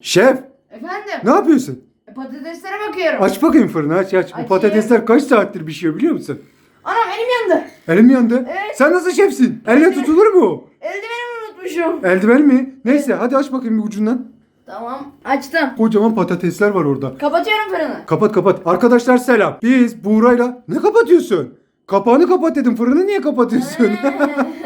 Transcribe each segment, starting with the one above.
Şef Efendim? ne yapıyorsun? E, Patateslere bakıyorum. Aç bakayım fırını aç aç. Bu Açayım. patatesler kaç saattir pişiyor biliyor musun? Anam elim yandı. Elim yandı. Evet. Sen nasıl şefsin? Elle tutulur mu o? Eldivenimi unutmuşum. Eldiven mi? Neyse hadi aç bakayım bir ucundan. Tamam açtım. Kocaman patatesler var orada. Kapatıyorum fırını. Kapat kapat. Arkadaşlar selam. Biz Buğra'yla ne kapatıyorsun? Kapağını kapat dedim. Fırını niye kapatıyorsun?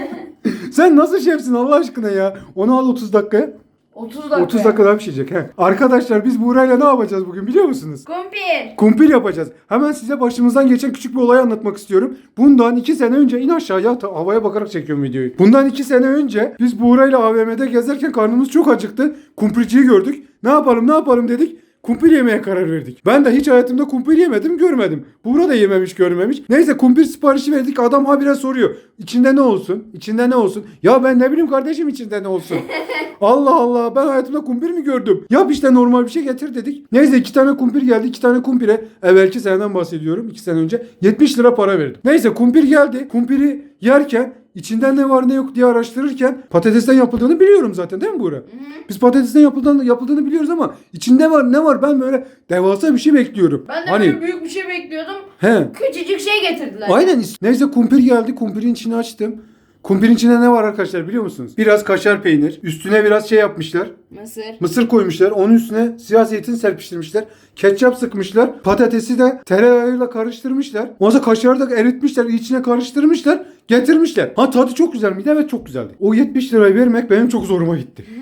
Sen nasıl şefsin Allah aşkına ya? Onu al 30 dakikaya. 30 dakika. 30 dakika daha pişecek. He. Arkadaşlar biz Buğra'yla ne yapacağız bugün biliyor musunuz? Kumpir. Kumpir yapacağız. Hemen size başımızdan geçen küçük bir olay anlatmak istiyorum. Bundan 2 sene önce in aşağıya ta- havaya bakarak çekiyorum videoyu. Bundan 2 sene önce biz Buğra'yla AVM'de gezerken karnımız çok acıktı. Kumpirciyi gördük. Ne yapalım ne yapalım dedik. Kumpir yemeye karar verdik. Ben de hiç hayatımda kumpir yemedim görmedim. Buğra da yememiş görmemiş. Neyse kumpir siparişi verdik. Adam habire soruyor. İçinde ne olsun? İçinde ne olsun? Ya ben ne bileyim kardeşim içinde ne olsun? Allah Allah ben hayatımda kumpir mi gördüm? Yap işte normal bir şey getir dedik. Neyse iki tane kumpir geldi. iki tane kumpire evvelki seneden bahsediyorum. iki sene önce 70 lira para verdim. Neyse kumpir geldi. Kumpiri yerken içinden ne var ne yok diye araştırırken patatesten yapıldığını biliyorum zaten değil mi Buğra? Biz patatesten yapıldığını, yapıldığını biliyoruz ama içinde var ne var ben böyle devasa bir şey bekliyorum. Ben de hani böyle büyük bir şey bekliyordum. he Küçücük şey getirdiler. Aynen. Neyse kumpir geldi. Kumpirin içini açtım. Kumpirin içinde ne var arkadaşlar biliyor musunuz? Biraz kaşar peynir. Üstüne biraz şey yapmışlar. Mısır. Mısır koymuşlar. Onun üstüne siyah zeytin serpiştirmişler. Ketçap sıkmışlar. Patatesi de tereyağıyla karıştırmışlar. Ondan sonra kaşarı da eritmişler. içine karıştırmışlar. Getirmişler. Ha tadı çok güzel miydi? Evet çok güzeldi. O 70 lirayı vermek benim çok zoruma gitti.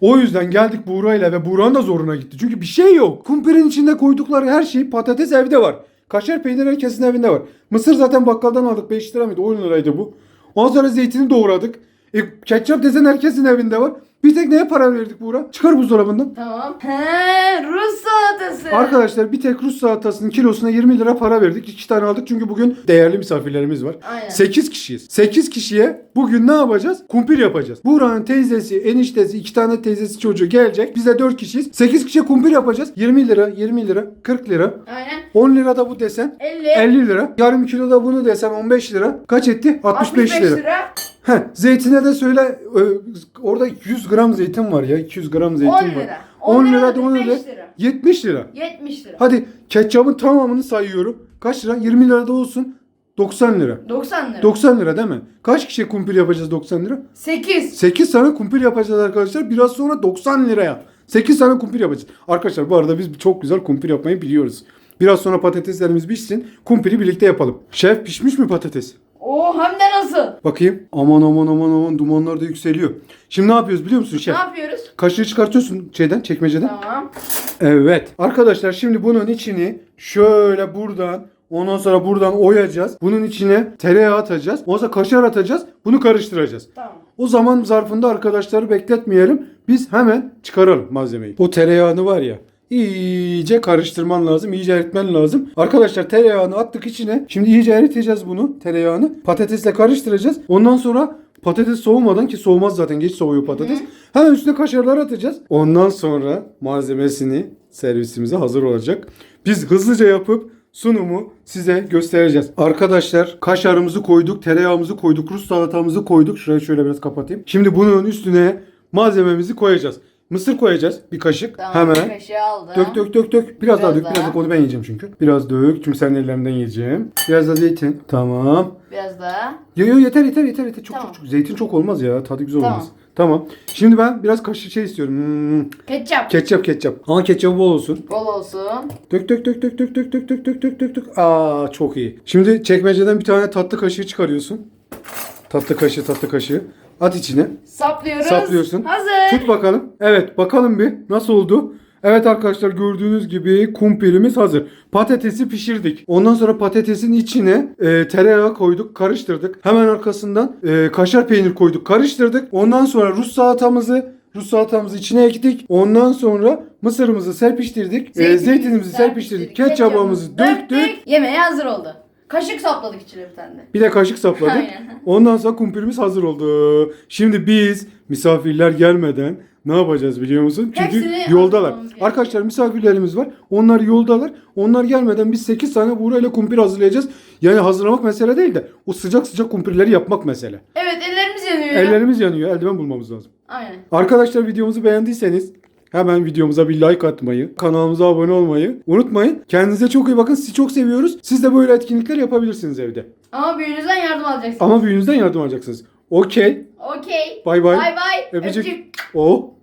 O yüzden geldik Buğra'yla ve Buğra'nın da zoruna gitti. Çünkü bir şey yok. Kumpirin içinde koydukları her şey patates evde var. Kaşar peynir herkesin evinde var. Mısır zaten bakkaldan aldık 5 lira mıydı? 10 liraydı bu. Ondan sonra zeytini doğradık. E, ketçap desen herkesin evinde var. Bir tek neye para verdik Buğra? Çıkar buzdolabından. Tamam. He, Rus salatası. Arkadaşlar bir tek Rus salatasının kilosuna 20 lira para verdik. 2 tane aldık çünkü bugün değerli misafirlerimiz var. Aynen. 8 kişiyiz. 8 kişiye bugün ne yapacağız? Kumpir yapacağız. Buğra'nın teyzesi, eniştesi, 2 tane teyzesi çocuğu gelecek. Biz de 4 kişiyiz. 8 kişiye kumpir yapacağız. 20 lira, 20 lira, 40 lira. Aynen. 10 lira da bu desen 50. 50 lira. Yarım kilo da bunu desem 15 lira. Kaç etti? 65, lira. Heh, zeytine de söyle e, orada 100 gram zeytin var ya 200 gram zeytin 10 var. lira. 10 lira da 10 5 lira. lira. 70 lira. 70 lira. Hadi ketçabın tamamını sayıyorum. Kaç lira? 20 lira da olsun. 90 lira. 90 lira. 90 lira değil mi? Kaç kişiye kumpir yapacağız 90 lira? 8. 8 tane kumpir yapacağız arkadaşlar. Biraz sonra 90 liraya. 8 tane kumpir yapacağız. Arkadaşlar bu arada biz çok güzel kumpir yapmayı biliyoruz. Biraz sonra patateslerimiz pişsin. Kumpiri birlikte yapalım. Şef pişmiş mi patates? Oo hem de nasıl? Bakayım. Aman aman aman aman dumanlar da yükseliyor. Şimdi ne yapıyoruz biliyor musun şef? Ne yapıyoruz? Kaşığı çıkartıyorsun şeyden çekmeceden. Tamam. Evet. Arkadaşlar şimdi bunun içini şöyle buradan ondan sonra buradan oyacağız. Bunun içine tereyağı atacağız. Ondan sonra kaşar atacağız. Bunu karıştıracağız. Tamam. O zaman zarfında arkadaşları bekletmeyelim. Biz hemen çıkaralım malzemeyi. O tereyağını var ya iyice karıştırman lazım. iyice eritmen lazım. Arkadaşlar tereyağını attık içine. Şimdi iyice eriteceğiz bunu tereyağını. Patatesle karıştıracağız. Ondan sonra patates soğumadan ki soğumaz zaten geç soğuyor patates. Hemen üstüne kaşarları atacağız. Ondan sonra malzemesini servisimize hazır olacak. Biz hızlıca yapıp sunumu size göstereceğiz. Arkadaşlar kaşarımızı koyduk, tereyağımızı koyduk, Rus salatamızı koyduk. Şurayı şöyle biraz kapatayım. Şimdi bunun üstüne malzememizi koyacağız. Mısır koyacağız bir kaşık. Tamam. Hemen. Kaşığı aldım. Dök dök dök dök. Biraz, daha Biraz dök. Biraz daha. da onu ben yiyeceğim çünkü. Biraz dök. Çünkü senin ellerinden yiyeceğim. Biraz da zeytin. Tamam. Biraz daha. Yo yo yeter yeter yeter yeter. Çok Tamam. çok çok. Zeytin çok olmaz ya. Tadı güzel Tamam. olmaz. Tamam. Şimdi ben biraz kaşık şey istiyorum. Hmm. Ketçap. Ketçap ketçap. Ama ketçabı bol olsun. Bol olsun. Dök dök dök dök dök dök dök dök dök dök dök dök. Aa çok iyi. Şimdi çekmeceden bir tane tatlı kaşığı çıkarıyorsun. Tatlı kaşığı tatlı kaşığı. At içine. Saplıyoruz. Saplıyorsun. Hazır. Tut bakalım. Evet bakalım bir nasıl oldu. Evet arkadaşlar gördüğünüz gibi kumpirimiz hazır. Patatesi pişirdik. Ondan sonra patatesin içine e, tereyağı koyduk, karıştırdık. Hemen arkasından e, kaşar peynir koyduk, karıştırdık. Ondan sonra Rus salatamızı Rus salatamızı içine ektik. Ondan sonra mısırımızı serpiştirdik. E, zeytinimizi serpiştirdik. Ketçabımızı döktük. Yemeğe hazır oldu. Kaşık sapladık içine bir tane. Bir de kaşık sapladık. Aynen. Ondan sonra kumpirimiz hazır oldu. Şimdi biz misafirler gelmeden ne yapacağız biliyor musun? Çünkü Hepsini yoldalar. hazırlamamız. Arkadaşlar misafirlerimiz var. Onlar yoldalar. Onlar gelmeden biz 8 tane buğrayla kumpir hazırlayacağız. Yani hazırlamak mesele değil de o sıcak sıcak kumpirleri yapmak mesele. Evet ellerimiz yanıyor. Ellerimiz yanıyor. Eldiven bulmamız lazım. Aynen. Arkadaşlar videomuzu beğendiyseniz Hemen videomuza bir like atmayı, kanalımıza abone olmayı unutmayın. Kendinize çok iyi bakın. Sizi çok seviyoruz. Siz de böyle etkinlikler yapabilirsiniz evde. Ama büyüğünüzden yardım alacaksın. Ama büyüğünüzden yardım alacaksınız. Okey. Okey. Bay bay. Bay bay. Öpücük. Öpücük. O.